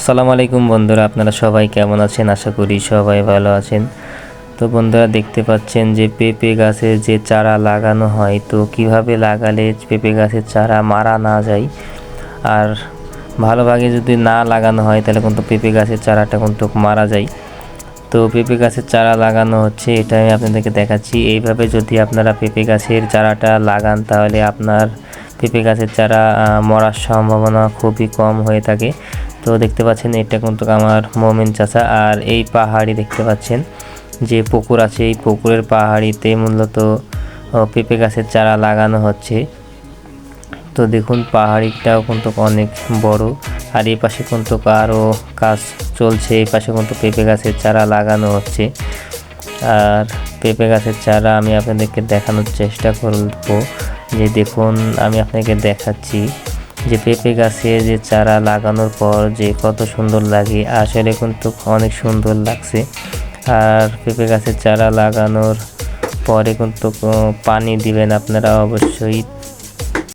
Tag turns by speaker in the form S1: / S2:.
S1: আসসালামু আলাইকুম বন্ধুরা, আপনারা সবাই কেমন আছেন? আশা করি সবাই ভালো আছেন। তো বন্ধুরা, দেখতে পাচ্ছেন যে পেঁপে গাছের যে চারা লাগানো হয়, তো কীভাবে লাগালে পেঁপে গাছের চারা মারা না যায়? আর ভালোভাবে যদি না লাগানো হয়, তাহলে কিন্তু পেঁপে গাছের চারাটা কিন্তু মারা যায়। তো পেঁপে গাছের চারা লাগানো হচ্ছে এটা আমি আপনাদেরকে দেখাচ্ছি। এইভাবে যদি আপনারা পেঁপে গাছের চারাটা লাগান, তাহলে আপনার পেঁপে গাছের চারা মরার সম্ভাবনা খুবই কম হয়ে থাকে। তো দেখতে পাচ্ছেন, এটা কিন্তু আমার মোমেন চাচা। আর এই পাহাড়ি দেখতে পাচ্ছেন, যে পুকুর আছে, এই পুকুরের পাহাড়িতে মূলত পেঁপে গাছের চারা লাগানো হচ্ছে। তো দেখুন, পাহাড়িটাও কিন্তু অনেক বড়। আর এই পাশে কিন্তু আরও কাজ চলছে, এই পাশে কিন্তু পেঁপে গাছের চারা লাগানো হচ্ছে। আর পেঁপে গাছের চারা আমি আপনাদেরকে দেখানোর চেষ্টা করব। যে দেখুন, আমি আপনাকে দেখাচ্ছি। যে পেঁপে গাছে যে চারা লাগানোর পর যে কত সুন্দর লাগে, আসলে কিন্তু অনেক সুন্দর লাগছে। আর পেঁপে গাছের চারা লাগানোর পরে কিন্তু পানি দিবেন আপনারা অবশ্যই।